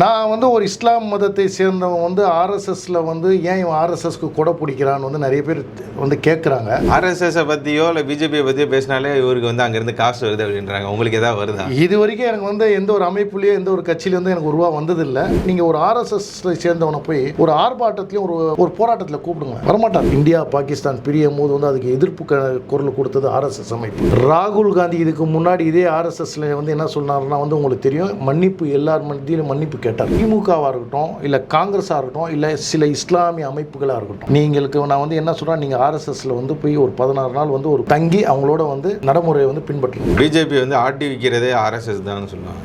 நான் வந்து ஒரு இஸ்லாம் மதத்தை சேர்ந்தவன் வந்து ஆர்எஸ்எஸ்ல வந்து ஏன் இவன் ஆர்எஸ்எஸ்க்கு கொடை பிடிக்கிறான்னு வந்து நிறைய பேர் வந்து கேட்குறாங்க ஆர்எஸ்எஸை பற்றியோ இல்லை பிஜேபியை பற்றியோ பேசினாலே இவருக்கு வந்து அங்கேருந்து காசு வருது அப்படின்றாங்க. உங்களுக்கு ஏதாவது வருதா? இது வரைக்கும் எனக்கு வந்து எந்த ஒரு அமைப்புலையோ எந்த ஒரு கட்சியில வந்து எனக்கு ரூபா வந்ததில்லை. நீங்கள் ஒரு ஆர்எஸ்எஸ்ல சேர்ந்தவனை போய் ஒரு ஆர்ப்பாட்டத்திலையும் ஒரு ஒரு போராட்டத்தில் கூப்பிடுங்க வரமாட்டார். இந்தியா பாகிஸ்தான் பிரியும் போது வந்து அதுக்கு எதிர்ப்பு குரல் கொடுத்தது ஆர்எஸ்எஸ் அமைப்பு. ராகுல் காந்தி இதுக்கு முன்னாடி இதே ஆர்எஸ்எஸ்ல வந்து என்ன சொன்னாருன்னா வந்து உங்களுக்கு தெரியும். மன்னிப்பு எல்லார் மத்தியிலும் மன்னிப்பு கேட்டார். திமுகவாக இருக்கட்டும் இல்லை காங்கிரஸாக இருக்கட்டும் இல்லை சில இஸ்லாமிய அமைப்புகளாக இருக்கட்டும். நீங்களுக்கு நான் வந்து என்ன சொல்கிறேன் நீங்கள் ஆர்எஸ்எஸ்ல வந்து போய் ஒரு பதினாறு நாள் வந்து ஒரு தங்கி அவங்களோட வந்து நடைமுறையை வந்து பின்பற்றணும். பிஜேபி வந்து ஆட்டி வைக்கிறதே ஆர்எஸ்எஸ் தான் சொல்லுவாங்க.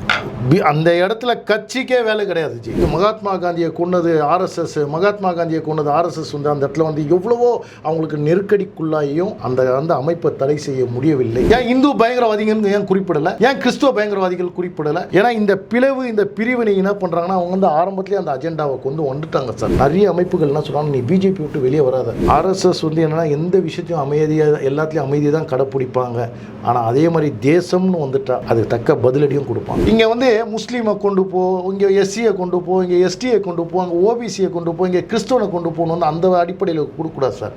அந்த இடத்துல கட்சிக்கே வேலை கிடையாது ஜி. மகாத்மா காந்தியை கொன்னது ஆர்எஸ்எஸ் மகாத்மா காந்தியை கொன்னது ஆர்எஸ்எஸ் வந்து அந்த இடத்துல வந்து எவ்வளவோ அவங்களுக்கு நெருக்கடிக்குள்ளாயும் அந்த அந்த அமைப்பை தடை செய்ய முடியவில்லை. ஏன் இந்து பயங்கரவாதிகள் ஏன் குறிப்பிடல? ஏன் கிறிஸ்துவ பயங்கரவாதிகள் குறிப்பிடல? ஏன்னா இந்த பிளவு இந்த பிரிவினை பண்ணுறாங்கன்னா அவங்க வந்து ஆரம்பத்திலே அந்த அஜெண்டாவை கொண்டு வந்துட்டாங்க சார். நிறைய அமைப்புகள் என்ன சொல்கிறாங்க நீ பிஜேபி விட்டு வெளியே வராத. ஆர்எஸ்எஸ் வந்து என்னென்னா எந்த விஷயத்தையும் அமைதியாக எல்லாத்துலேயும் அமைதியை தான் கடைப்பிடிப்பாங்க. ஆனால் அதே மாதிரி தேசம்னு வந்துட்டா அதுக்கு தக்க பதிலடியும் கொடுப்பாங்க. இங்கே வந்து முஸ்லீமை கொண்டு போ இங்கே எஸ்சியை கொண்டு போ இங்கே எஸ்டியை கொண்டு போ அங்கே ஓபிசியை கொண்டு போ இங்கே கிறிஸ்தவனை கொண்டு போகணும் வந்து அந்த அடிப்படையில் கொடுக்கூடாது சார்.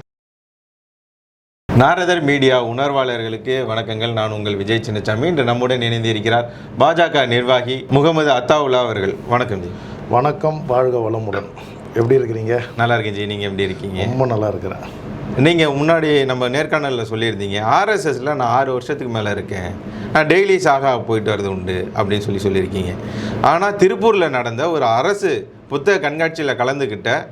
நாரதர் மீடியா உணர்வாளர்களுக்கு வணக்கங்கள். நான் உங்கள் விஜய் சின்னசாமி இன்று நம்முடன் இணைந்து இருக்கிறார் பாஜக நிர்வாகி முகமது அத்தாவுல்லா அவர்கள். வணக்கம் ஜி. வணக்கம் வாழ்க வளமுடன். எப்படி இருக்கிறீங்க? நல்லா இருக்கேன் ஜி. நீங்கள் எப்படி இருக்கீங்க? ரொம்ப நல்லா இருக்கிறேன். நீங்கள் முன்னாடி நம்ம நேர்காணலில் சொல்லியிருந்தீங்க. ஆர்எஸ்எஸ்ல நான் ஆறு வருஷத்துக்கு மேலே இருக்கேன். நான் டெய்லி சாகா போயிட்டு வர்றது உண்டு அப்படின்னு சொல்லி சொல்லியிருக்கீங்க. ஆனால் திருப்பூரில் நடந்த ஒரு அரசு புத்தக கண்காட்சியில் கலந்துக்கிட்ட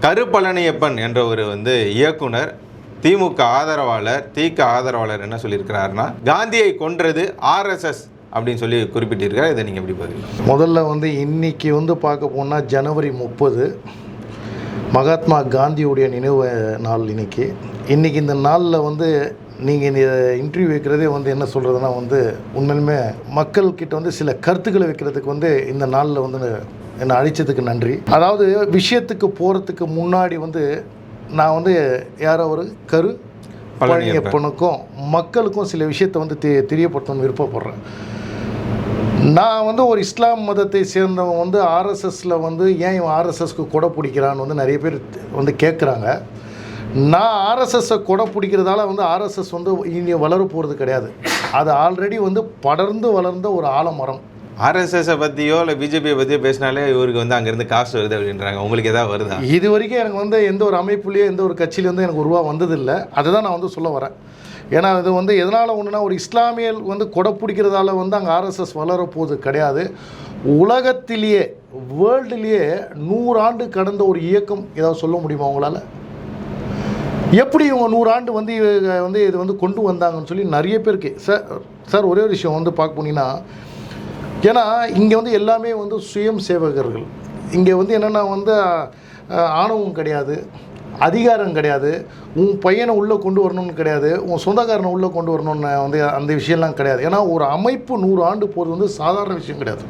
கருப்பழனியப்பன் என்ற ஒரு வந்து இயக்குனர் திமுக ஆதரவாளர் திக ஆதரவாளர் என்ன சொல்லியிருக்கிறாருன்னா காந்தியை கொன்றது ஆர்எஸ்எஸ் அப்படின்னு சொல்லி குறிப்பிட்டிருக்காரு இதை நீங்கள் எப்படி பார்க்குறீங்க? முதல்ல வந்து இன்னைக்கு வந்து பார்க்க போனால் ஜனவரி முப்பது மகாத்மா காந்தியுடைய நினைவு நாள் இன்னைக்கு. இன்னைக்கு இந்த நாளில் வந்து நீங்கள் இந்த இன்டர்வியூ வைக்கிறதே வந்து என்ன சொல்கிறதுனா வந்து உண்மையிலுமே மக்கள்கிட்ட வந்து சில கருத்துக்களை வைக்கிறதுக்கு வந்து இந்த நாளில் வந்து என்னை அழிச்சதுக்கு நன்றி. அதாவது விஷயத்துக்கு போகிறதுக்கு முன்னாடி வந்து நான் வந்து யாரோ ஒரு கரு பழனியப்பன். பழனியப்பனுக்கும் மக்களுக்கும் சில விஷயத்தை வந்து தெ தெரியப்படுத்தணும்னு விருப்பப்படுறேன். நான் வந்து ஒரு இஸ்லாம் மதத்தை சேர்ந்தவன் வந்து ஆர்எஸ்எஸ்ல வந்து ஏன் இவன் ஆர்எஸ்எஸ்க்கு கொடை பிடிக்கிறான்னு வந்து நிறைய பேர் வந்து கேட்குறாங்க நான் ஆர்எஸ்எஸ்ஸை கொடை பிடிக்கிறதால வந்து ஆர்எஸ்எஸ் வந்து இனி வளர போகிறது கிடையாது. அது ஆல்ரெடி வந்து படர்ந்து வளர்ந்த ஒரு ஆலமரம். ஆர்எஸ்எஸை பற்றியோ இல்லை பிஜேபியை பற்றியோ பேசினாலே இவருக்கு வந்து அங்கேருந்து காசு வருது அப்படின்றாங்க. உங்களுக்கு ஏதாவது வருதா? இது வரைக்கும் எனக்கு வந்து எந்த ஒரு அமைப்புலேயோ எந்த ஒரு கட்சியில வந்து எனக்கு உருவாக வந்ததில்லை. வந்ததில்லை அதுதான் நான் வந்து சொல்ல வரேன். ஏன்னா இது வந்து எதனால் ஒன்றுனா ஒரு இஸ்லாமியல் வந்து கொடை பிடிக்கிறதால வந்து அங்கே ஆர்எஸ்எஸ் வளர போகுது கிடையாது. உலகத்திலேயே வேர்ல்டுலேயே நூறாண்டு கடந்த ஒரு இயக்கம் ஏதாவது சொல்ல முடியுமா உங்களால்? எப்படி இவங்க நூறாண்டு வந்து இவங்க வந்து இது வந்து கொண்டு வந்தாங்கன்னு சொல்லி நிறைய பேருக்கு சார் சார் ஒரே ஒரு விஷயம் வந்து பார்க்க போனீங்கன்னா ஏன்னா இங்கே வந்து எல்லாமே வந்து சுயம் சேவகர்கள். இங்கே வந்து என்னென்னா வந்து ஆணவம் கிடையாது அதிகாரம் கிடையாது உன் பையனை உள்ளே கொண்டு வரணும்னு கிடையாது உன் சொந்தக்காரனை உள்ளே கொண்டு வரணும்னு வந்து அந்த விஷயம்லாம் கிடையாது. ஏன்னா ஒரு அமைப்பு நூறு ஆண்டு போகிறது வந்து சாதாரண விஷயம் கிடையாது.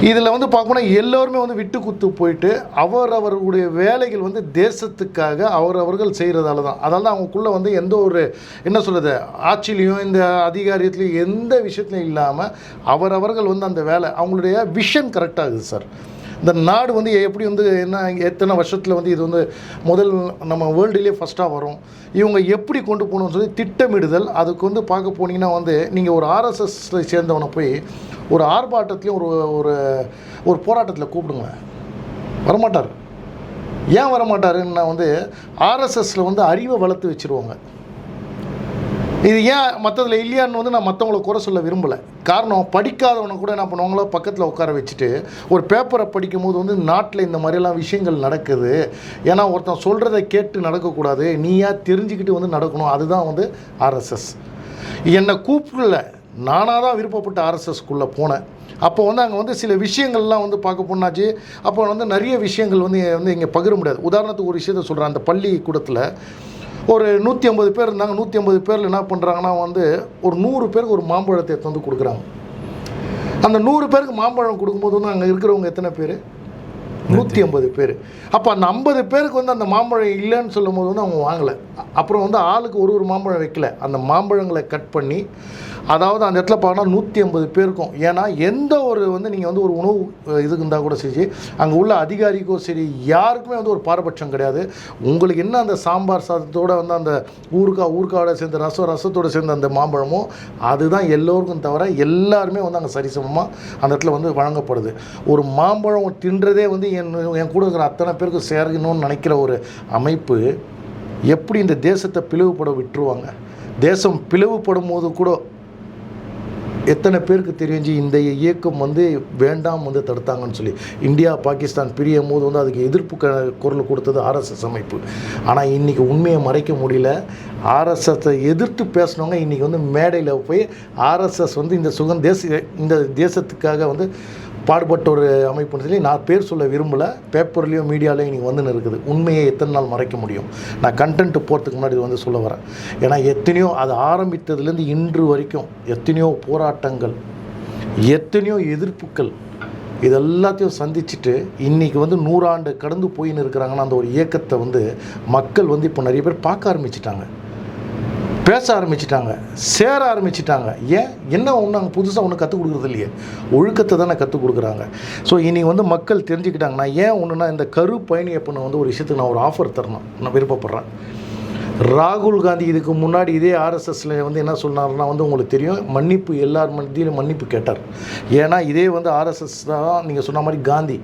இதில் வந்து பார்க்கணும்னா எல்லோருமே வந்து விட்டு குத்து போயிட்டு அவரவர்களுடைய வேலைகள் வந்து தேசத்துக்காக அவரவர்கள் செய்கிறதால தான். அதனால தான் அவங்களுக்குள்ளே வந்து எந்த ஒரு என்ன சொல்கிறது ஆட்சிலையும் இந்த அதிகாரியத்துலையும் எந்த விஷயத்துலையும் இல்லாமல் அவரவர்கள் வந்து அந்த வேலை அவங்களுடைய விஷன் கரெக்டாகுது சார். இந்த நாடு வந்து எப்படி வந்து என்ன எத்தனை வருஷத்தில் வந்து இது வந்து முதல் நம்ம வேர்ல்டுலேயே ஃபஸ்ட்டாக வரும். இவங்க எப்படி கொண்டு போகணும்னு சொல்லி திட்டமிடுதல். அதுக்கு வந்து பார்க்க போனீங்கன்னா வந்து நீங்கள் ஒரு ஆர்எஸ்எஸ் சேர்ந்தவனை போய் ஒரு ஆர்ப்பாட்டத்துலேயும் ஒரு ஒரு ஒரு போராட்டத்தில் கூப்பிடுங்க வரமாட்டார். ஏன் வரமாட்டாருன்னா வந்து ஆர்எஸ்எஸில் வந்து அறிவை வளர்த்து வச்சுருவாங்க. இது ஏன் மற்றதில் இல்லையான்னு வந்து நான் மற்றவங்கள குறை சொல்ல விரும்பலை. காரணம் படிக்காதவனை கூட என்ன பண்ணுவாங்களோ பக்கத்தில் உட்கார வச்சுட்டு ஒரு பேப்பரை படிக்கும்போது வந்து நாட்டில் இந்த மாதிரியெல்லாம் விஷயங்கள் நடக்குது. ஏன்னா ஒருத்தன் சொல்கிறத கேட்டு நடக்கக்கூடாது. நீயா தெரிஞ்சுக்கிட்டு வந்து நடக்கணும்? அதுதான் வந்து ஆர்எஸ்எஸ் என்னை கூப்பிடல. நானாக தான் விருப்பப்பட்டு ஆர்எஸ்எஸ்க்குள்ளே போனேன். அப்போ வந்து அங்கே வந்து சில விஷயங்கள்லாம் வந்து பார்க்க போனாச்சு. அப்போ வந்து நிறைய விஷயங்கள் வந்து வந்து இங்கே பகிர முடியாது. உதாரணத்துக்கு ஒரு விஷயத்த சொல்கிறேன் அந்த பள்ளிக்கூடத்தில் ஒரு நூற்றி ஐம்பது பேர் இருந்தாங்க நூற்றி ஐம்பது பேரில் என்ன பண்ணுறாங்கன்னா வந்து ஒரு நூறு பேருக்கு ஒரு மாம்பழத்தை எடுத்து வந்து கொடுக்குறாங்க. அந்த நூறு பேருக்கு மாம்பழம் கொடுக்கும்போது வந்து அங்கே இருக்கிறவங்க எத்தனை பேர்? நூற்றி ஐம்பது பேர். அப்போ அந்த ஐம்பது பேருக்கு வந்து அந்த மாம்பழம் இல்லைன்னு சொல்லும் போது வந்து அவங்க வாங்கலை. அப்புறம் வந்து ஆளுக்கு ஒரு ஒரு மாம்பழம் வைக்கல. அந்த மாம்பழங்களை கட் பண்ணி அதாவது அந்த இடத்துல பார்த்தா நூற்றி ஐம்பது பேருக்கும். ஏன்னா எந்த ஒரு வந்து நீங்கள் வந்து ஒரு உணவு இதுக்கு இருந்தால் கூட சரி அங்கே உள்ள அதிகாரிக்கோ சரி யாருக்குமே வந்து ஒரு பாரபட்சம் கிடையாது. உங்களுக்கு என்ன அந்த சாம்பார் சாதத்தோட வந்து அந்த ஊருக்கா ஊருக்காவோட சேர்ந்த ரசம் ரசத்தோடு சேர்ந்த அந்த மாம்பழமோ அதுதான் எல்லோருக்கும் தவிர எல்லாருமே வந்து அங்கே சரிசமமாக அந்த இடத்துல வந்து வழங்கப்படுது. ஒரு மாம்பழம் தின்றதே வந்து என் என் கூட இருக்கிற அத்தனை பேருக்கு சேரணும்னு நினைக்கிற ஒரு அமைப்பு எப்படி இந்த தேசத்தை பிளவுபட விட்டுருவாங்க? தேசம் பிளவுபடும் போது கூட எத்தனை பேருக்கு தெரிஞ்சு இந்த இயக்கம் வந்து வேண்டாம் வந்து தடுத்தாங்கன்னு சொல்லி? இந்தியா பாகிஸ்தான் பிரியும் போது வந்து அதுக்கு எதிர்ப்பு க குரல் கொடுத்தது ஆர்எஸ்எஸ் அமைப்பு. ஆனால் இன்றைக்கி உண்மையை மறைக்க முடியல. ஆர்எஸ்எஸை எதிர்த்து பேசினவங்க இன்றைக்கி வந்து மேடையில் போய் ஆர்எஸ்எஸ் வந்து இந்த சுகம் தேசிய இந்த தேசத்துக்காக வந்து பாடுபட்ட ஒரு அமைப்புன்னு சொல்லி நான் பேர் சொல்ல விரும்பலை. பேப்பர்லேயோ மீடியாலையும் இன்றைக்கி வந்துன்னு இருக்குது உண்மையை எத்தனை நாள் மறைக்க முடியும்? நான் கண்டென்ட் போகிறதுக்கு முன்னாடி இது வந்து சொல்ல வரேன். ஏன்னா எத்தனையோ அது ஆரம்பித்ததுலேருந்து இன்று வரைக்கும் எத்தனையோ போராட்டங்கள் எத்தனையோ எதிர்ப்புகள் இது எல்லாத்தையும் சந்திச்சுட்டு இன்றைக்கி வந்து நூறாண்டு கடந்து போயின்னு இருக்கிறாங்கன்னா அந்த ஒரு இயக்கத்தை வந்து மக்கள் வந்து இப்போ நிறைய பேர் பார்க்க ஆரம்பிச்சிட்டாங்க. பேச ஆரம்பிச்சிட்டாங்க சேர ஆரம்பிச்சிட்டாங்க. ஏன்? என்ன ஒன்று அங்கே புதுசாக ஒன்று கற்றுக் கொடுக்குறது இல்லையே. ஒழுக்கத்தை தானே கற்றுக் கொடுக்குறாங்க. ஸோ இனி வந்து மக்கள் தெரிஞ்சுக்கிட்டாங்க நான் ஏன் ஒன்றுனா இந்த கரு பயணியப்பனை வந்து ஒரு விஷயத்துக்கு நான் ஒரு ஆஃபர் தரணும். நான் விருப்பப்படுறேன். ராகுல் காந்தி இதுக்கு முன்னாடி இதே ஆர்எஸ்எஸ்ல வந்து என்ன சொன்னார்னா வந்து உங்களுக்கு தெரியும் மன்னிப்பு எல்லார் மத்தியிலும் மன்னிப்பு கேட்டார். ஏன்னா இதே வந்து ஆர்எஸ்எஸ் தான் நீங்கள் சொன்ன மாதிரி காந்தி.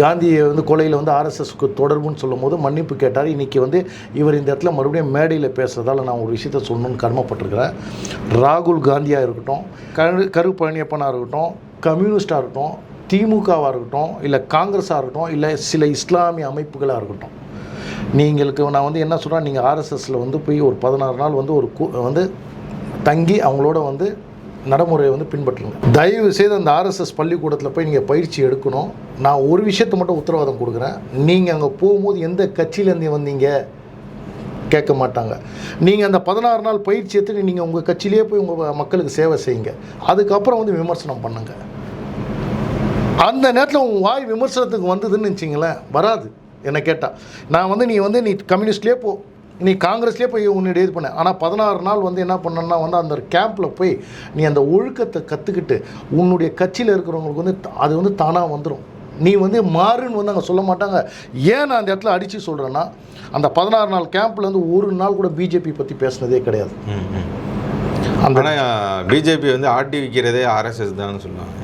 காந்தியை வந்து கொலையில் வந்து ஆர்எஸ்எஸ்க்கு தொடர்புன்னு சொல்லும் போது மன்னிப்பு கேட்டார். இன்றைக்கி வந்து இவர் இந்த இடத்துல மறுபடியும் மேடையில் பேசுகிறதால நான் ஒரு விஷயத்த சொல்லணும்னு கர்மப்பட்டிருக்கிறேன் ராகுல் காந்தியாக இருக்கட்டும் கரு கரு பழனியப்பனாக இருக்கட்டும் கம்யூனிஸ்டாக இருக்கட்டும் திமுகவாக இருக்கட்டும் இல்லை காங்கிரஸாக இருக்கட்டும் இல்லை சில இஸ்லாமிய அமைப்புகளாக இருக்கட்டும். நீங்களுக்கு நான் வந்து என்ன சொல்கிறேன் நீங்கள் ஆர்எஸ்எஸில் வந்து போய் ஒரு பதினாறு நாள் வந்து ஒரு கு வந்து தங்கி அவங்களோட வந்து நடைமுறையை வந்து பின்பற்றுங்க தயவு செய்து அந்த ஆர்எஸ்எஸ் பள்ளிக்கூடத்தில் போய் நீங்கள் பயிற்சி எடுக்கணும். நான் ஒரு விஷயத்தை மட்டும் உத்தரவாதம் கொடுக்குறேன். நீங்கள் அங்கே போகும்போது எந்த கட்சியிலேருந்து வந்தீங்க? கேட்க மாட்டாங்க. நீங்கள் அந்த பதினாறு நாள் பயிற்சி எடுத்து நீங்கள் உங்கள் கட்சியிலேயே போய் உங்கள் மக்களுக்கு சேவை செய்யுங்க. அதுக்கப்புறம் வந்து விமர்சனம் பண்ணுங்கள் அந்த நேரத்தில் உங்கள் வாய் விமர்சனத்துக்கு வந்ததுன்னு நினச்சிங்களேன் வராது. என்னை கேட்டால் நான் வந்து நீ வந்து நீ கம்யூனிஸ்ட்லேயே போ. நீ காங்கிரஸ்லேயே போய் உன்னுடைய இது பண்ண. ஆனால் பதினாறு நாள் வந்து என்ன பண்ணணும்னா வந்து அந்த கேம்பில் போய் நீ அந்த ஒழுக்கத்தை கற்றுக்கிட்டு உன்னுடைய கட்சியில் இருக்கிறவங்களுக்கு வந்து அது வந்து தானாக வந்துடும் நீ வந்து மாறுன்னு வந்து அங்கே சொல்ல மாட்டாங்க. ஏன் நான் அந்த இடத்துல அடித்து சொல்கிறேன்னா அந்த பதினாறு நாள் கேம்பில் வந்து ஒரு நாள் கூட பிஜேபி பற்றி பேசுனதே கிடையாது. அந்த பிஜேபி வந்து ஆட்டி வைக்கிறதே ஆர்எஸ்எஸ் தான் சொல்லுவாங்க.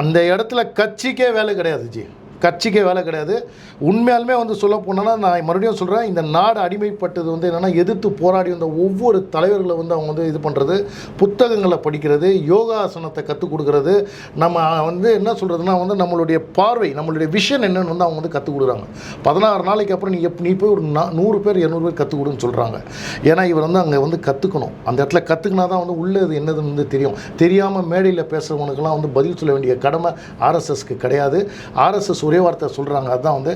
அந்த இடத்துல கட்சிக்கே வேலை கிடையாது ஜி. கட்சிக்கே வேலை கிடையாது. உண்மையாலுமே வந்து சொல்ல போனோன்னா நான் மறுபடியும் சொல்கிறேன் இந்த நாடு அடிமைப்பட்டது வந்து என்னென்னா எதிர்த்து போராடி வந்த ஒவ்வொரு தலைவர்களை வந்து அவங்க வந்து இது பண்ணுறது புத்தகங்களை படிக்கிறது யோகாசனத்தை கற்றுக் கொடுக்கறது. நம்ம வந்து என்ன சொல்கிறதுனா வந்து நம்மளுடைய பார்வை நம்மளுடைய விஷன் என்னென்னு வந்து அவங்க வந்து கற்றுக் கொடுக்குறாங்க. பதினாறு நாளைக்கு அப்புறம் நீ எப் நீ போய் ஒரு நா- நூறு பேர் இரநூறு பேர் கற்றுக் கொடுன்னு சொல்கிறாங்க ஏன்னா இவர் வந்து அங்கே வந்து கற்றுக்கணும் அந்த இடத்துல கற்றுக்கினா தான் வந்து உள்ளது என்னதுன்னு வந்து தெரியும். தெரியாமல் மேடையில் பேசுகிறவனுக்கெல்லாம் வந்து பதில் சொல்ல வேண்டிய கடமை ஆர்எஸ்எஸ்க்கு கிடையாது. ஆர்எஸ்எஸ் ஒரே வார்த்தை சொல்கிறாங்க அதுதான் வந்து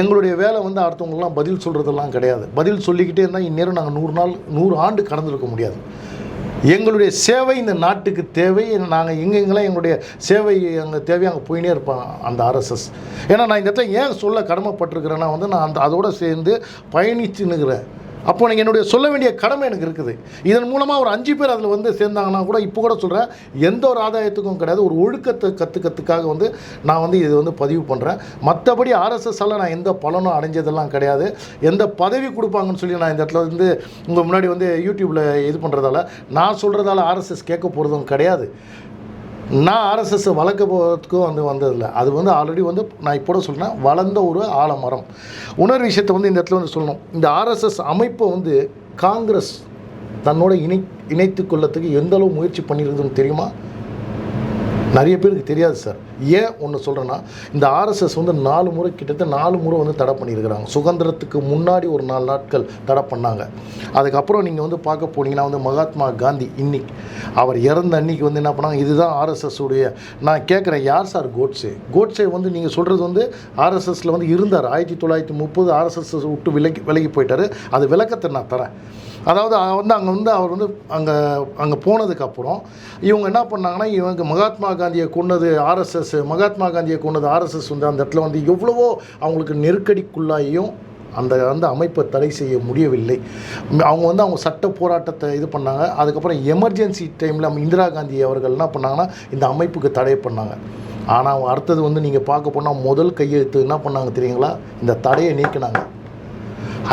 எங்களுடைய வேலை வந்து அடுத்தவங்களாம் பதில் சொல்கிறதெல்லாம் கிடையாது. பதில் சொல்லிக்கிட்டே இருந்தால் இந்நேரம் நாங்கள் நூறு நாள் நூறு ஆண்டு கடந்திருக்க முடியாது. எங்களுடைய சேவை இந்த நாட்டுக்கு தேவை. நாங்கள் எங்கெங்கெல்லாம் எங்களுடைய சேவை அங்கே தேவை அங்கே போயினே இருப்பான் அந்த ஆர்எஸ்எஸ். ஏன்னா நான் இந்த இடத்துல ஏன் சொல்ல கடமைப்பட்டிருக்கிறேன்னா வந்து நான் அந்த அதோடு சேர்ந்து பயணிச்சுன்னுக்கிறேன். அப்போ நீங்கள் என்னுடைய சொல்ல வேண்டிய கடமை எனக்கு இருக்குது. இதன் மூலமாக ஒரு அஞ்சு பேர் அதில் வந்து சேர்ந்தாங்கன்னா கூட இப்போ கூட சொல்கிறேன் எந்த ஒரு ஆதாயத்துக்கும் கிடையாது. ஒரு ஒழுக்கத்தை கற்றுக்கிறதுக்காக வந்து நான் வந்து இது வந்து பதிவு பண்ணுறேன் மற்றபடி ஆர்எஸ்எஸ்ஸால் நான் எந்த பலனும் அடைஞ்சதெல்லாம் கிடையாது. எந்த பதவி கொடுப்பாங்கன்னு சொல்லி நான் இந்த இடத்துல வந்து உங்கள் முன்னாடி வந்து யூடியூப்பில் இது பண்ணுறதால நான் சொல்கிறதால ஆர்எஸ்எஸ் கேட்க போகிறதும் கிடையாது. நான் ஆர்எஸ்எஸ் வளர்க்க போகிறதுக்கும் வந்து வந்ததில்லை. அது வந்து ஆல்ரெடி வந்து நான் இப்போ சொல்கிறேன் வளர்ந்த ஒரு ஆலமரம். உணர்வு விஷயத்தை வந்து இந்த இடத்துல வந்து சொல்லணும். இந்த ஆர்எஸ்எஸ் அமைப்பை வந்து காங்கிரஸ் தன்னோட இணை இணைத்து கொள்ளத்துக்கு எந்த அளவு முயற்சி பண்ணியிருக்குதுன்னு தெரியுமா? நிறைய பேருக்கு தெரியாது சார். ஏன் ஒன்று சொல்கிறேன்னா இந்த ஆர்எஸ்எஸ் வந்து நாலு முறை கிட்டத்தட்ட நாலு முறை வந்து தடை பண்ணியிருக்கிறாங்க. சுதந்திரத்துக்கு முன்னாடி ஒரு நாலு நாட்கள் தடை பண்ணாங்க. அதுக்கப்புறம் நீங்கள் வந்து பார்க்க போனீங்கன்னா வந்து மகாத்மா காந்தி இன்னைக்கு அவர் இறந்த அன்னைக்கு வந்து என்ன பண்ணாங்க? இதுதான் ஆர்எஸ்எஸ் உடைய நான் கேட்குறேன் யார் சார் கோட்ஸே? கோட்ஸே வந்து நீங்கள் சொல்கிறது வந்து ஆர்எஸ்எஸ்ஸில் வந்து இருந்தார். ஆயிரத்தி தொள்ளாயிரத்தி முப்பது ஆர்எஸ்எஸ் விட்டு விலகி விலகி போயிட்டாரு. அது விளக்கத்தை நான் தரேன். அதாவது வந்து அங்கே வந்து அவர் வந்து அங்கே அங்கே போனதுக்கப்புறம் இவங்க என்ன பண்ணாங்கன்னா இவங்க மகாத்மா காந்தியை கொண்டது ஆர்எஸ்எஸ் மகாத்மா காந்தியை கொண்டது ஆர்எஸ்எஸ் வந்து அந்த இடத்துல வந்து எவ்வளவோ அவங்களுக்கு நெருக்கடிக்குள்ளாயும் அந்த அந்த அமைப்பை தடை செய்ய முடியவில்லை. அவங்க வந்து அவங்க சட்ட போராட்டத்தை இது பண்ணாங்க. அதுக்கப்புறம் எமர்ஜென்சி டைமில் இந்திரா காந்தி அவர்கள் என்ன பண்ணாங்கன்னா இந்த அமைப்புக்கு தடை பண்ணாங்க. ஆனால் அடுத்தது வந்து நீங்கள் பார்க்க போனால் முதல் கையெழுத்து என்ன பண்ணாங்க தெரியுங்களா? இந்த தடையை நீக்கினாங்க.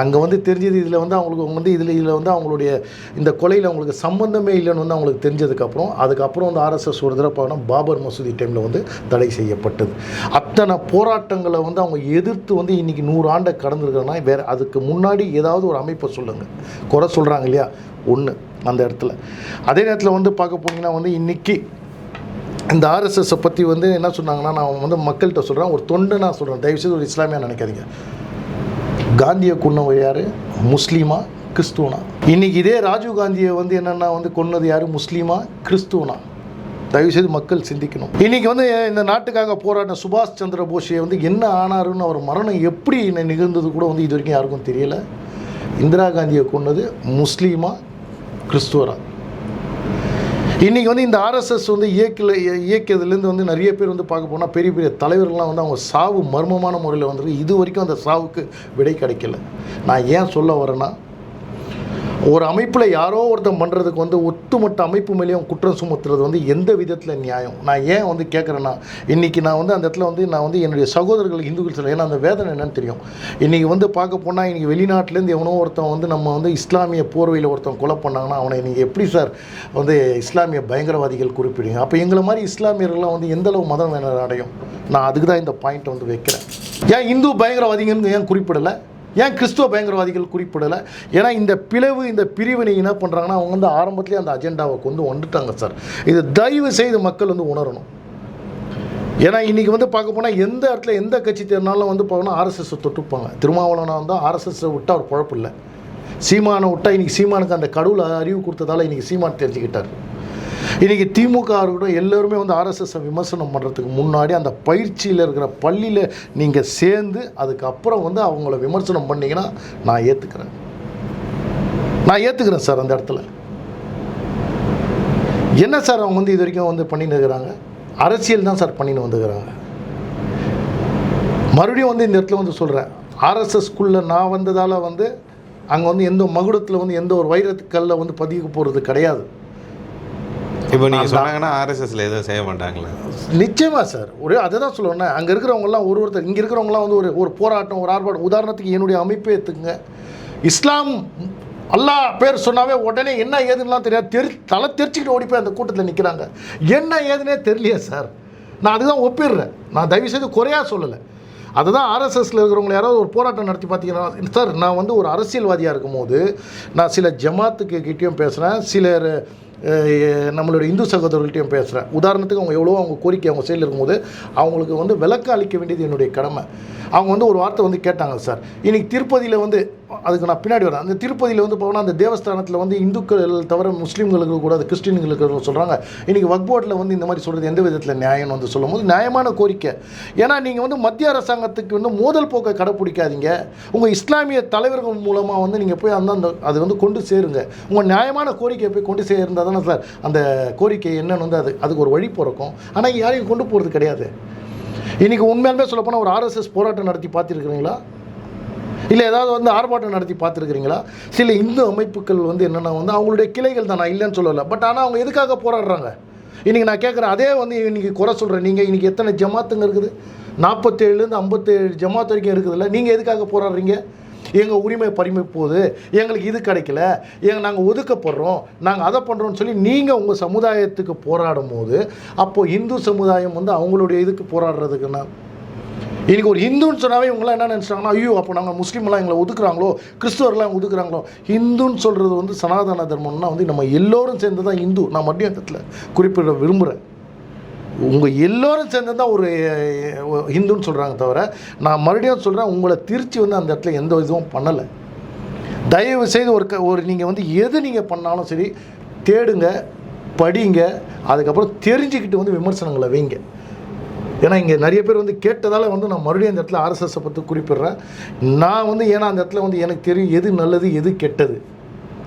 அங்கே வந்து தெரிஞ்சது இதில் வந்து அவங்களுக்கு வந்து இதில் இதில் வந்து அவங்களுடைய இந்த கொலையில் அவங்களுக்கு சம்மந்தமே இல்லைன்னு வந்து அவங்களுக்கு தெரிஞ்சதுக்கப்புறம் அதுக்கப்புறம் வந்து ஆர்எஸ்எஸ் ஒரு தடவை பாபர் மசூதி டைமில் வந்து தடை செய்யப்பட்டது. அத்தனை போராட்டங்களை வந்து அவங்க எதிர்த்து வந்து இன்றைக்கி நூறு ஆண்டை கடந்திருக்கிறோன்னா வேறு அதுக்கு முன்னாடி ஏதாவது ஒரு அமைப்பை சொல்லுங்கள் குறை சொல்கிறாங்க இல்லையா? ஒன்று அந்த இடத்துல. அதே நேரத்தில் வந்து பார்க்க போனீங்கன்னா வந்து இன்றைக்கி இந்த ஆர்எஸ்எஸை பற்றி வந்து என்ன சொன்னாங்கன்னா நான் வந்து மக்கள்கிட்ட சொல்கிறேன் ஒரு தொண்டு நான் சொல்கிறேன் தயவுசெய்து ஒரு இஸ்லாமியாக நினைக்காதீங்க. காந்தியை கொன்னவங்க யார்? முஸ்லீமா? கிறிஸ்துவனா? இன்னைக்கு இதே ராஜீவ் காந்தியை வந்து என்னென்னா வந்து கொன்னது யார்? முஸ்லீமா? கிறிஸ்துவனா? தயவுசெய்து மக்கள் சிந்திக்கணும். இன்னைக்கு வந்து இந்த நாட்டுக்காக போராடின சுபாஷ் சந்திர போஸை வந்து என்ன ஆனாருன்னு அவர் மரணம் எப்படி நிகழ்ந்தது கூட வந்து இது வரைக்கும் யாருக்கும் தெரியல. இந்திரா காந்தியை கொன்னது முஸ்லீமா? கிறிஸ்துவரா? இன்றைக்கி வந்து இந்த ஆர்எஸ்எஸ் வந்து இயக்கில் இயக்கியதுலேருந்து வந்து நிறைய பேர் வந்து பார்க்க போனால் பெரிய பெரிய தலைவர்கள்லாம் வந்து அவங்க சாவு மர்மமான முறையில் வந்துருக்கு இது வரைக்கும் அந்த சாவுக்கு விடை கிடைக்கல. நான் ஏன் சொல்ல வரேன்னா ஒரு அமைப்பில் யாரோ ஒருத்தன் பண்ணுறதுக்கு வந்து ஒட்டுமொத்த அமைப்பு மேலேயும் குற்றம் சுமத்துறது வந்து எந்த விதத்தில் நியாயம்? நான் ஏன் வந்து கேட்குறேன்னா இன்றைக்கி நான் வந்து அந்த இடத்துல வந்து நான் வந்து என்னுடைய சகோதரர்கள் இந்துக்கள் சொல்ல ஏன்னா அந்த வேதனை என்னன்னு தெரியும். இன்றைக்கி வந்து பார்க்க போனால் இன்றைக்கி வெளிநாட்டிலேருந்து எவனோ ஒருத்தன் வந்து நம்ம வந்து இஸ்லாமிய போர்வையில் ஒருத்தன் கொலை பண்ணாங்கன்னா அவனை நீங்கள் எப்படி சார் வந்து இஸ்லாமிய பயங்கரவாதிகள் குறிப்பிடுங்க அப்போ எங்களை மாதிரி இஸ்லாமியர்கள்லாம் வந்து எந்தளவு மதம் வேணும் அடையும்? நான் அதுக்கு தான் இந்த பாயிண்ட் வந்து வைக்கிறேன். ஏன் இந்து பயங்கரவாதிகள்னு ஏன் குறிப்பிடலை? ஏன் கிறிஸ்துவ பயங்கரவாதிகள் குறிப்பிடலை? ஏன்னா இந்த பிளவு இந்த பிரிவினை என்ன பண்ணுறாங்கன்னா அவங்க வந்து ஆரம்பத்திலே அந்த அஜெண்டாவை கொண்டு வந்துட்டாங்க சார். இது தயவு செய்து மக்கள் வந்து உணரணும். ஏன்னா இன்றைக்கி வந்து பார்க்க போனால் எந்த இடத்துல எந்த கட்சி தேர்னாலும் வந்து பார்க்கணும்னா ஆர்எஸ்எஸ் தொட்டுப்பாங்க. திருமாவளவனாக வந்தால் ஆர்எஸ்எஸ்ஸை விட்டால் அவர் குழப்பில்லை சீமானை விட்டால் இன்றைக்கி சீமானுக்கு அந்த கடவுளை அறிவு கொடுத்ததால இன்றைக்கி சீமான் தெரிஞ்சுக்கிட்டார். இன்றைக்கி திமுக இருக்கட்டும் எல்லோருமே வந்து ஆர்எஸ்எஸ்ஸை விமர்சனம் பண்ணுறதுக்கு முன்னாடி அந்த பயிற்சியில் இருக்கிற பள்ளியில் நீங்கள் சேர்ந்து அதுக்கப்புறம் வந்து அவங்கள விமர்சனம் பண்ணீங்கன்னா நான் ஏற்றுக்கிறேன் நான் ஏற்றுக்கிறேன் சார் அந்த இடத்துல. என்ன சார் அவங்க வந்து இது வரைக்கும் வந்து பண்ணின்னு இருக்கிறாங்க? அரசியல் தான் சார் பண்ணின்னு வந்துக்கிறாங்க மறுபடியும் வந்து இந்த இடத்துல வந்து சொல்கிறேன் ஆர்எஸ்எஸ்குள்ளே நான் வந்ததால் வந்து அங்கே வந்து எந்த மகுடத்தில் வந்து எந்த ஒரு வைரத்துக்கல்ல வந்து பதிக்க போகிறது கிடையாது. இப்போ நீங்கள் சொன்னாங்கன்னா ஆர்எஸ்எஸ்ல எதுவும் செய்ய மாட்டாங்களா. நிச்சயமா சார். ஒரு அதை தான் சொல்லுவேன் அங்கே இருக்கிறவங்கலாம் ஒரு ஒருத்தர் இங்கே இருக்கிறவங்கலாம் வந்து ஒரு ஒரு போராட்டம் ஒரு ஆர்ப்பாட்டம். உதாரணத்துக்கு என்னுடைய அமைப்பே எடுத்துங்க இஸ்லாம் அல்லாஹ் பேர் சொன்னாவே உடனே என்ன ஏதுன்னெலாம் தெரியாது. தெரி தலை தெரிச்சுக்கிட்டு ஓடி போய் அந்த கூட்டத்தில் நிற்கிறாங்க என்ன ஏதுன்னே தெரியலையே சார். நான் அதுதான் ஒப்பிடுறேன். நான் தயவு செய்து குறையா சொல்லலை. அதுதான் ஆர்எஸ்எஸ்ல இருக்கிறவங்க யாராவது ஒரு போராட்டம் நடத்தி பார்த்தீங்கன்னா சார் நான் வந்து ஒரு அரசியல்வாதியாக இருக்கும்போது நான் சில ஜமாத்துக்கு கிட்டேயும் பேசுகிறேன் சிலர் நம்மளுடைய இந்து சகோதரர்கள்ட்டையும் பேசுகிறேன் உதாரணத்துக்கு அவங்க எவ்வளோ அவங்க கோரிக்கை அவங்க சைடில் இருக்கும்போது அவங்களுக்கு வந்து விளக்கம் அளிக்க வேண்டியது என்னுடைய கடமை. அவங்க வந்து ஒரு வார்த்தை வந்து கேட்டாங்க சார். இன்றைக்கி திருப்பதியில் வந்து அதுக்கு நான் பின்னாடி வரேன். அந்த திருப்பதியில் வந்து போனால் அந்த தேவஸ்தானத்தில் வந்து இந்துக்கள் தவிர முஸ்லீம்களுக்கு கூட அது கிறிஸ்டின்களுக்கு சொல்கிறாங்க இன்றைக்கி வக்போர்டில் வந்து இந்த மாதிரி சொல்கிறது எந்த விதத்தில் நியாயம்னு வந்து சொல்லும் போது நியாயமான கோரிக்கை. ஏன்னா நீங்கள் வந்து மத்திய அரசாங்கத்துக்கு வந்து மோதல் போக்கை கடைப்பிடிக்காதீங்க. உங்கள் இஸ்லாமிய தலைவர்கள் மூலமாக வந்து நீங்கள் போய் அந்த அது வந்து கொண்டு சேருங்க. உங்கள் நியாயமான கோரிக்கையை போய் கொண்டு சேர்ந்தால் தானே சார் அந்த கோரிக்கை என்னென்னு வந்து அது அதுக்கு ஒரு வழி பிறக்கும். ஆனால் யாரையும் கொண்டு போகிறது கிடையாது. இன்றைக்கி உண்மையாலுமே சொல்லப்போனால் ஒரு ஆர்எஸ்எஸ் போராட்டம் நடத்தி பார்த்துருக்குறீங்களா? இல்லை ஏதாவது வந்து ஆர்ப்பாட்டம் நடத்தி பார்த்துருக்குறீங்களா? சில இந்து அமைப்புகள் வந்து என்னென்னா வந்து அவங்களுடைய கிளைகள் தான். நான் இல்லைன்னு சொல்லலை. பட் ஆனால் அவங்க எதுக்காக போராடுறாங்க? இன்றைக்கி நான் கேட்குறேன் அதே வந்து இன்றைக்கி குறை சொல்கிறேன் நீங்கள் இன்றைக்கி எத்தனை ஜமாத்துங்க இருக்குது? நாற்பத்தேழுலேருந்து ஐம்பத்தேழு ஜமாத் வரைக்கும் இருக்குதுல்ல. நீங்கள் எதுக்காக போராடுறீங்க? எங்கள் உரிமை பறிமை போகுது. எங்களுக்கு இது கிடைக்கல. எங்கள் நாங்கள் ஒதுக்கப்படுறோம். நாங்கள் அதை பண்ணுறோம்னு சொல்லி நீங்கள் உங்கள் சமுதாயத்துக்கு போராடும் போது அப்போது இந்து சமுதாயம் வந்து அவங்களுடைய இதுக்கு போராடுறதுக்குன்னா இன்னைக்கு ஒரு ஹிந்துன்னு சொன்னாவே இவங்களாம் என்ன நினச்சிட்டாங்கன்னா ஐயோ அப்போ நாங்கள் முஸ்லீம்லாம் எங்களை ஒதுக்குறாங்களோ? கிறிஸ்துவர்லாம் ஒதுக்குறாங்களோ? ஹிந்துன்னு சொல்கிறது வந்து சனாதன தர்மம்னா வந்து நம்ம எல்லோரும் சேர்ந்து தான் இந்து நான் மத்திய இடத்துல குறிப்பிட விரும்புகிறேன் உங்கள் எல்லோரும் சேர்ந்து தான் ஒரு ஹிந்துன்னு சொல்கிறாங்க தவிர நான் மறுபடியும் சொல்கிறேன் உங்களை திருச்சி வந்து அந்த இடத்துல எந்த இதுவும் பண்ணலை. தயவு செய்து ஒரு க ஒரு நீங்கள் வந்து எது நீங்கள் பண்ணாலும் சரி தேடுங்க படிங்க அதுக்கப்புறம் தெரிஞ்சுக்கிட்டு வந்து விமர்சனங்களை வைங்க. ஏன்னா இங்கே நிறைய பேர் வந்து கேட்டதால் வந்து நான் மறுபடியும் அந்த இடத்துல ஆர்எஸ்எஸை பற்றி குறிப்பிடுறேன். நான் வந்து ஏன்னா அந்த இடத்துல வந்து எனக்கு தெரியும் எது நல்லது எது கெட்டது.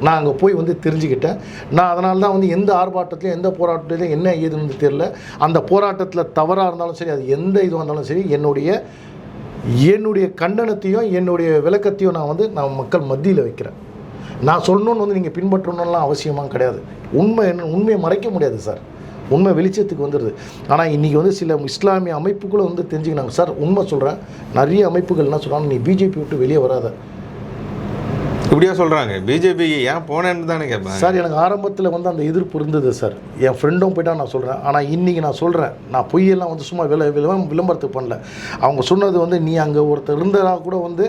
நான் அங்கே போய் வந்து தெரிஞ்சுக்கிட்டேன். நான் அதனால தான் வந்து எந்த ஆர்ப்பாட்டத்திலையும் எந்த போராட்டத்திலையும் என்ன ஏதுன்னு தெரியல. அந்த போராட்டத்தில் தவறாக இருந்தாலும் சரி அது எந்த இதுவாக இருந்தாலும் சரி என்னுடைய என்னுடைய கண்டனத்தையும் என்னுடைய விளக்கத்தையும் நான் வந்து நான் மக்கள் மத்தியில் வைக்கிறேன். நான் சொல்லணும்னு வந்து நீங்கள் பின்பற்றணும்லாம் அவசியமாக கிடையாது. உண்மை என்ன உண்மையை மறைக்க முடியாது சார். உண்மை வெளிச்சத்துக்கு வந்துடுது ஆனால் இன்றைக்கி வந்து சில இஸ்லாமிய அமைப்புகளும் வந்து தெரிஞ்சுக்கினாங்க. சார் உண்மை சொல்கிறேன் நிறைய அமைப்புகள் என்ன சொல்கிறாங்க நீ பிஜேபி விட்டு வெளியே வராத. இப்படியா சொல்கிறாங்க பிஜேபி ஏன் போனேன்னு தானே கேட்பேன் சார் எனக்கு ஆரம்பத்தில் வந்து அந்த எதிர்ப்பு இருந்தது சார். என் ஃப்ரெண்டும் போயிட்டா நான் சொல்கிறேன் ஆனால் இன்றைக்கி நான் சொல்கிறேன் நான் பொய்யெல்லாம் வந்து சும்மா விள விளம் விளம்பரத்துக்கு பண்ணல. அவங்க சொன்னது வந்து நீ அங்கே ஒருத்தர் இருந்ததா கூட வந்து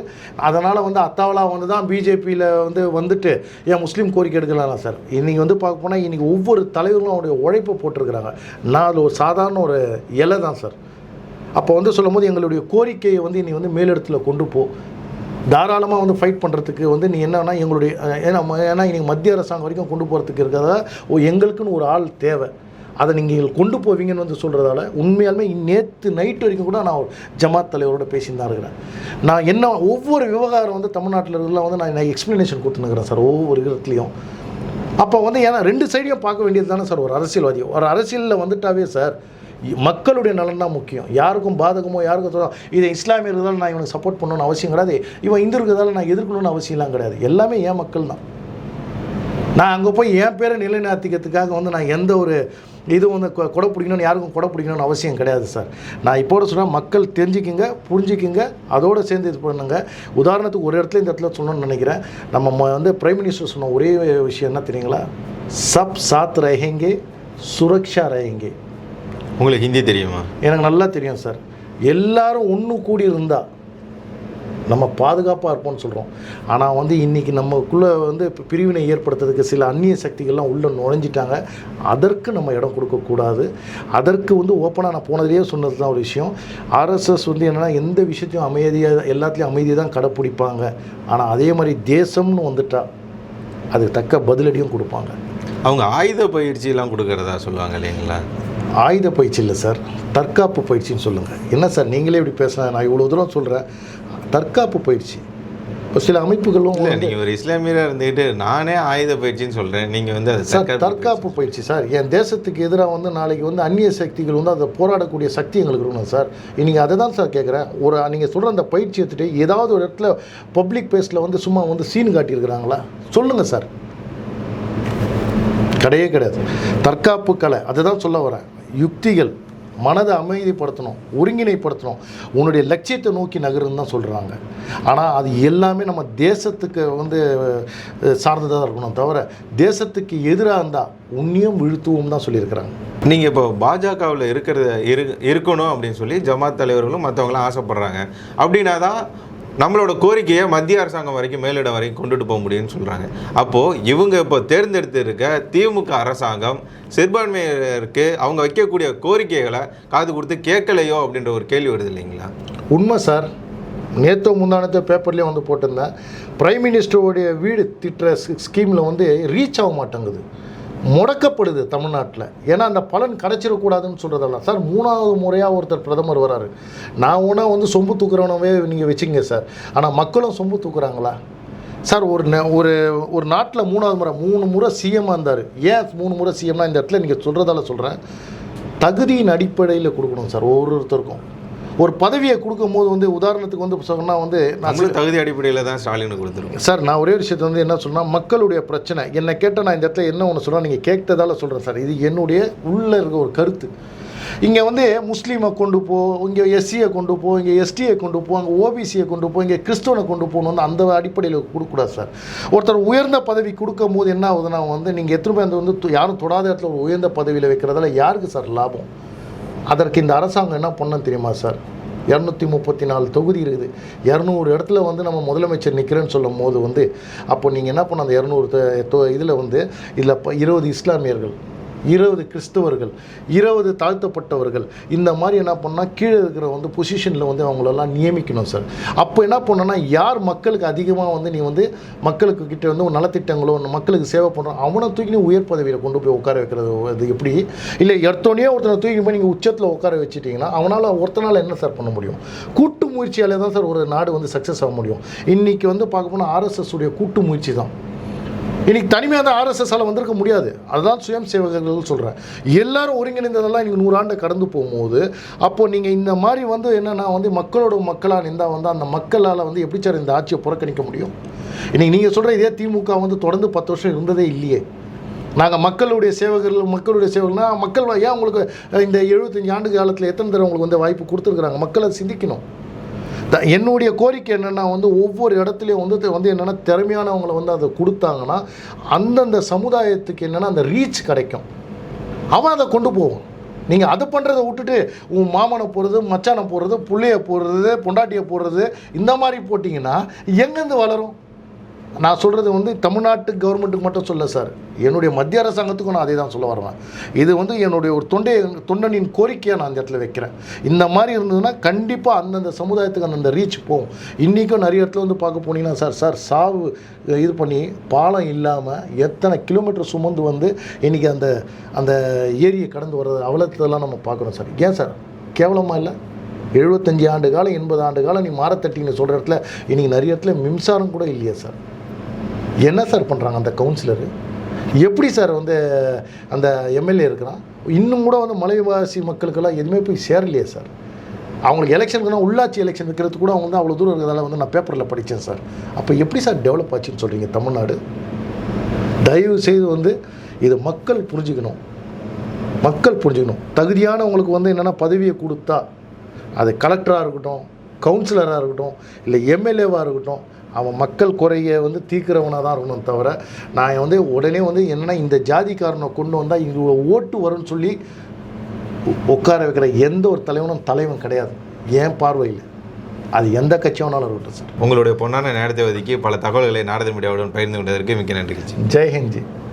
அதனால் வந்து அத்தாவலா வந்து தான் பிஜேபியில் வந்து வந்துட்டு ஏன் முஸ்லீம் கோரிக்கை எடுக்கலாம் சார். இன்றைக்கி வந்து பார்க்க போனால் இன்றைக்கி ஒவ்வொரு தலைவர்களும் அவருடைய உழைப்பை போட்டிருக்கிறாங்க. நான் அது ஒரு சாதாரண ஒரு இலை தான் சார். அப்போ வந்து சொல்லும்போது எங்களுடைய கோரிக்கையை வந்து இன்றைக்கி வந்து மேலிடத்தில் கொண்டு போ. தாராளமாக வந்து ஃபைட் பண்ணுறதுக்கு வந்து நீ என்னன்னா எங்களுடைய ஏன்னா ஏன்னா நீங்கள் மத்திய அரசாங்கம் வரைக்கும் கொண்டு போகிறதுக்கு இருக்கிறதா எங்களுக்குன்னு ஒரு ஆள் தேவை. அதை நீங்கள் கொண்டு போவீங்கன்னு வந்து சொல்கிறதால உண்மையாலுமே நேற்று நைட் வரைக்கும் கூட நான் ஒரு ஜமாத் தலைவரோட பேசிட்டு தான் இருக்கிறேன். நான் என்ன ஒவ்வொரு விவகாரம் வந்து தமிழ்நாட்டில் இருக்கிறதுல வந்து நான் நான் எக்ஸ்ப்ளனேஷன் கொடுத்துனுக்கிறேன் சார் ஒவ்வொரு இடத்துலையும். அப்போ வந்து ஏன்னா ரெண்டு சைடையும் பார்க்க வேண்டியது தானே சார் ஒரு அரசியல்வாதி. ஒரு அரசியலில் வந்துட்டாவே சார் மக்களுடைய நலன் தான் முக்கியம். யாருக்கும் பாதகமோ யாருக்கும் தோ- இதை இஸ்லாமியர்களால் நான் இவனுக்கு சப்போர்ட் பண்ணணும்னு அவசியம் கிடையாது. இவன் இந்து இருக்கிறதால நான் எதிர்க்கணும்னு அவசியம்லாம் கிடையாது. எல்லாமே ஏன் மக்கள் தான். நான் அங்கே போய் என் பேரை நிலைநாத்திக்கிறதுக்காக வந்து நான் எந்த ஒரு இது வந்து கொடை பிடிக்கணும்னு யாருக்கும் கொடை பிடிக்கணும்னு அவசியம் கிடையாது சார். நான் இப்போட சொன்னால் மக்கள் தெரிஞ்சுக்கிங்க புரிஞ்சுக்கிங்க அதோடு சேர்ந்து இது பண்ணுங்க. உதாரணத்துக்கு ஒரு இடத்துல இந்த இடத்துல சொல்லணும்னு நினைக்கிறேன். நம்ம வந்து பிரைம் மினிஸ்டர் சொன்ன ஒரே விஷயம் என்ன தெரியுங்களா? சப் சாத் ரஹேங்கே சுரக்ஷா ரஹேங்கே. உங்களுக்கு ஹிந்தி தெரியுமா? எனக்கு நல்லா தெரியும் சார். எல்லாரும் ஒன்று கூடி இருந்தால் நம்ம பாதுகாப்பாக இருப்போம்னு சொல்கிறோம் ஆனால் வந்து இன்றைக்கி நமக்குள்ளே வந்து இப்போ பிரிவினை ஏற்படுத்துறதுக்கு சில அந்நிய சக்திகள்லாம் உள்ளே நுழைஞ்சிட்டாங்க. அதற்கு நம்ம இடம் கொடுக்கக்கூடாது அதற்கு வந்து ஓப்பனாக நான் போனதுலேயே சொன்னது தான் ஒரு விஷயம். ஆர்எஸ்எஸ் வந்து என்னென்னா எந்த விஷயத்தையும் அமைதியாக எல்லாத்துலேயும் அமைதியை தான் கடைப்பிடிப்பாங்க. ஆனால் அதே மாதிரி தேசம்னு வந்துட்டா அதுக்கு தக்க பதிலடியும் கொடுப்பாங்க. அவங்க ஆயுத பயிற்சியெல்லாம் கொடுக்கறதா சொல்லுவாங்க இல்லைங்களா? ஆயுத பயிற்சி இல்லை சார். தற்காப்பு பயிற்சின்னு சொல்லுங்கள் என்ன சார் நீங்களே இப்படி பேசலாம் நான் இவ்வளோ தூரம் சொல்கிறேன் தற்காப்பு பயிற்சி. சில அமைப்புகளும் இல்லை நீங்கள் ஒரு இஸ்லாமியராக இருந்துக்கிட்டு நானே ஆயுத பயிற்சின்னு சொல்கிறேன் நீங்கள் வந்து சார் தற்காப்பு பயிற்சி. சார். என் தேசத்துக்கு எதிராக வந்து நாளைக்கு வந்து அந்நிய சக்திகள் வந்து அதை போராடக்கூடிய சக்தி எங்களுக்கு இருக்கணும் சார். இன்னைக்கு அதை தான் சார் கேட்குறேன் ஒரு நீங்கள் சொல்கிற அந்த பயிற்சி எடுத்துகிட்டு ஏதாவது ஒரு இடத்துல பப்ளிக் பிளேஸில் வந்து சும்மா வந்து சீன் காட்டியிருக்கிறாங்களா? சொல்லுங்கள் சார். கிடையவே கிடையாது. தற்காப்பு கலை அதுதான் சொல்ல வரேன். யுக்திகள் மனதை அமைதிப்படுத்தணும் ஒருங்கிணைப்படுத்தணும். உன்னுடைய லட்சியத்தை நோக்கி நகருன்னு தான் சொல்கிறாங்க ஆனால் அது எல்லாமே நம்ம தேசத்துக்கு வந்து சார்ந்ததாக இருக்கணும் தவிர தேசத்துக்கு எதிராக இருந்தால் உன்னியும் விழுத்துவோம் தான் சொல்லியிருக்கிறாங்க. நீங்கள் இப்போ பாஜகவில் இருக்கிறத இரு இருக்கணும் அப்படின்னு சொல்லி ஜமாத் தலைவர்களும் மற்றவங்களாம் ஆசைப்பட்றாங்க. அப்படின்னா தான் நம்மளோட கோரிக்கையை மத்திய அரசாங்கம் வரைக்கும் மேலிடம் வரைக்கும் கொண்டுட்டு போக முடியும்னு சொல்கிறாங்க அப்போது இவங்க இப்போ தேர்ந்தெடுத்து இருக்க திமுக அரசாங்கம் சிறுபான்மையினருக்கு அவங்க வைக்கக்கூடிய கோரிக்கைகளை காது கொடுத்து கேட்கலையோ அப்படின்ற ஒரு கேள்வி வருது இல்லைங்களா? உண்மை சார். நேற்று முந்தானத்தை பேப்பர்லேயே வந்து போட்டிருந்தேன். ப்ரைம் மினிஸ்டருடைய வீடு திட்டுற ஸ்கீமில் வந்து ரீச் ஆக மாட்டேங்குது. முடக்கப்படுது தமிழ்நாட்டில். ஏன்னா அந்த பலன் கிடச்சிடக்கூடாதுன்னு சொல்கிறதெல்லாம் சார் மூணாவது முறையாக ஒருத்தர் பிரதமர் வராரு. நான் ஒன்றா வந்து சொம்பு தூக்குறவனவே நீங்கள் வச்சுங்க சார். ஆனால் மக்களும் சொம்பு தூக்குறாங்களா? சார் ஒரு ந ஒரு ஒரு நாட்டில் மூணாவது முறை மூணு முறை சிஎம்மாக இருந்தார். ஏன் மூணு முறை சிஎம்னா இந்த இடத்துல நீங்கள் சொல்கிறதால சொல்கிறேன் தகுதியின் அடிப்படையில் கொடுக்கணும் சார் ஒவ்வொருத்தருக்கும். ஒரு பதவியை கொடுக்கும்போது வந்து உதாரணத்துக்கு வந்து சொன்னால் வந்து நான் நம்மளும் தகுதி அடிப்படையில் தான் ஸ்டாலினுக்கு கொடுத்துருக்கோம். சார் நான் ஒரே விஷயத்தை வந்து என்ன சொன்னால் மக்களுடைய பிரச்சனை. என்னை கேட்டால் நான் இந்த இடத்துல என்ன ஒன்று சொல்கிறேன் நீங்கள் கேட்டதால சொல்கிறேன் சார். இது என்னுடைய உள்ளே இருக்க ஒரு கருத்து. இங்கே வந்து முஸ்லீமை கொண்டு போ இங்கே எஸ்சியை கொண்டு போ இங்கே எஸ்டியை கொண்டு போ அங்கே ஓபிசியை கொண்டு போ இங்கே கிறிஸ்தவனை கொண்டு போகணும் வந்து அந்த அடிப்படையில் கொடுக்கக்கூடாது சார். ஒருத்தர் உயர்ந்த பதவி கொடுக்கும் போது என்ன ஆகுதுன்னா வந்து நீங்கள் எத்தனை பேர் வந்து யாரும் தொடாத இடத்துல ஒரு உயர்ந்த பதவியில் வைக்கிறதால யாருக்கு சார் லாபம்? அதற்கு இந்த அரசாங்கம் என்ன பண்ணணும் தெரியுமா சார்? இரநூத்தி முப்பத்தி நாலு தொகுதி இருக்குது. இரநூறு இடத்துல வந்து நம்ம முதலமைச்சர் நிற்கிறேன்னு சொல்லும் போது வந்து அப்போ நீங்கள் என்ன பண்ண அந்த இரநூறு இதில் வந்து இதில் இருபது இஸ்லாமியர்கள் இருபது கிறிஸ்தவர்கள் இருபது தாழ்த்தப்பட்டவர்கள். இந்த மாதிரி என்ன பண்ணால் கீழே இருக்கிற வந்து பொசிஷனில் வந்து அவங்களெல்லாம் நியமிக்கணும் சார் அப்போ என்ன பண்ணணும்னா யார் மக்களுக்கு அதிகமாக வந்து நீ வந்து மக்களுக்கு கிட்ட வந்து ஒரு நலத்திட்டங்களோ மக்களுக்கு சேவை பண்ணுறோம் அவனை தூக்கி நீ உயர் பதவியில் கொண்டு போய் உட்கார வைக்கிறது அது எப்படி? இல்லை எடுத்தோடனே ஒருத்தனை தூக்கி போய் நீங்கள் உச்சத்தில் உட்கார வச்சுட்டிங்கன்னா அவனால் ஒருத்தனால் என்ன சார் பண்ண முடியும்? கூட்டு முயற்சியாலே தான் சார் ஒரு நாடு வந்து சக்ஸஸ் ஆக முடியும். இன்றைக்கி வந்து பார்க்க போனால் ஆர்எஸ்எஸ் உடைய கூட்டு முயற்சி தான். இன்னைக்கு தனிமையாக தான் ஆர்எஸ்எஸ்ஸால் வந்திருக்க முடியாது. அதுதான் சுயம் சேவகர்கள் சொல்கிறேன் எல்லாரும் ஒருங்கிணைந்ததெல்லாம் இன்னைக்கு நூறாண்டு கடந்து போகும்போது அப்போது நீங்கள் இந்த மாதிரி வந்து என்னென்னா வந்து மக்களோட மக்களாக இருந்தால் வந்து அந்த மக்களால் வந்து எப்படி சார் இந்த ஆட்சியை புறக்கணிக்க முடியும்? இன்றைக்கி நீங்கள் சொல்கிற இதே திமுக வந்து தொடர்ந்து பத்து வருஷம் இருந்ததே இல்லையே. நாங்கள் மக்களுடைய சேவகர்கள் மக்களுடைய சேவகர்கள்னா மக்கள் ஏன் உங்களுக்கு இந்த எழுபத்தஞ்சு ஆண்டு காலத்தில் எத்தனை தடவை உங்களுக்கு வந்து வாய்ப்பு கொடுத்துருக்குறாங்க? மக்களை சிந்திக்கணும். என்னுடைய கோரிக்கை என்னென்னா வந்து ஒவ்வொரு இடத்துலையும் வந்து வந்து என்னென்னா திறமையானவங்களை வந்து அதை கொடுத்தாங்கன்னா அந்தந்த சமுதாயத்துக்கு என்னென்னா அந்த ரீச் கிடைக்கும். அவன் அதை கொண்டு போவான் நீங்கள் அதை பண்ணுறதை விட்டுட்டு உன் மாமனை போடுறது மச்சானை போடுறது பிள்ளைய போடுறது பொண்டாட்டியை போடுறது இந்த மாதிரி போட்டிங்கன்னா எங்கேருந்து வளரும்? நான் சொல்கிறது வந்து தமிழ்நாட்டு கவர்மெண்ட்டுக்கு மட்டும் சொல்ல சார் என்னுடைய மத்திய அரசாங்கத்துக்கும் நான் அதே தான் சொல்ல வரேன். இது வந்து என்னுடைய ஒரு தொண்டை தொண்டனின் கோரிக்கையை நான் அந்த இடத்துல வைக்கிறேன். இந்த மாதிரி இருந்ததுன்னா கண்டிப்பாக அந்தந்த சமுதாயத்துக்கு அந்தந்த ரீச் போகும். இன்றைக்கும் நிறைய இடத்துல வந்து பார்க்க போனீங்கன்னா சார் சார் சாவு இது பண்ணி பாலம் இல்லாமல் எத்தனை கிலோமீட்டர் சுமந்து வந்து இன்றைக்கி அந்த அந்த ஏரியை கடந்து வர்றது அவலத்தெல்லாம் நம்ம பார்க்குறோம் சார் ஏன் சார் கேவலமாக இல்லை? எழுபத்தஞ்சி ஆண்டு காலம் எண்பது ஆண்டு காலம் நீ மாரத்தட்டின்னு சொல்கிற இடத்துல இன்றைக்கி நிறைய இடத்துல மின்சாரம் கூட இல்லையா சார் என்ன சார் பண்ணுறாங்க அந்த கவுன்சிலரு எப்படி சார் வந்து அந்த எம்எல்ஏ இருக்கிறான்? இன்னும் கூட வந்து மலைவாசி மக்களுக்கெல்லாம் எதுவுமே போய் சேரலையே சார் அவங்களுக்கு எலெக்ஷனுக்குனா உள்ளாட்சி எலெக்ஷன் இருக்கிறது கூட அவங்க வந்து அவ்வளோ தூரம் இருக்கிறதால வந்து நான் பேப்பரில் படித்தேன் சார் அப்போ எப்படி சார் டெவலப் ஆச்சுன்னு சொல்கிறீங்க தமிழ்நாடு? தயவு செய்து வந்து இது மக்கள் புரிஞ்சுக்கணும். மக்கள் புரிஞ்சுக்கணும். தகுதியானவங்களுக்கு வந்து என்னென்னா பதவியை கொடுத்தா அது கலெக்டராக இருக்கட்டும் கவுன்சிலராக இருக்கட்டும் இல்லை எம்எல்ஏவாக இருக்கட்டும் அவன் மக்கள் குறைய வந்து தீர்க்கிறவனாக தான் இருக்கணும் தவிர நான் வந்து உடனே வந்து என்னென்னா இந்த ஜாதிக்காரனை கொண்டு வந்தால் இவ்வளோ ஓட்டு வரும்னு சொல்லி உட்கார வைக்கிற எந்த ஒரு தலைவனும் தலைவன் கிடையாது. என் பார்வையில். அது எந்த கட்சி வேணாலும் இருக்கட்டும் சார். உங்களுடைய பொன்னான நேரத்தை ஒதுக்கி பல தகவல்களை நாரத மீடியாவுடன் பகிர்ந்து கொண்டதற்கு மிக்க நன்றி ஜெய்ஹிந்த் ஜி.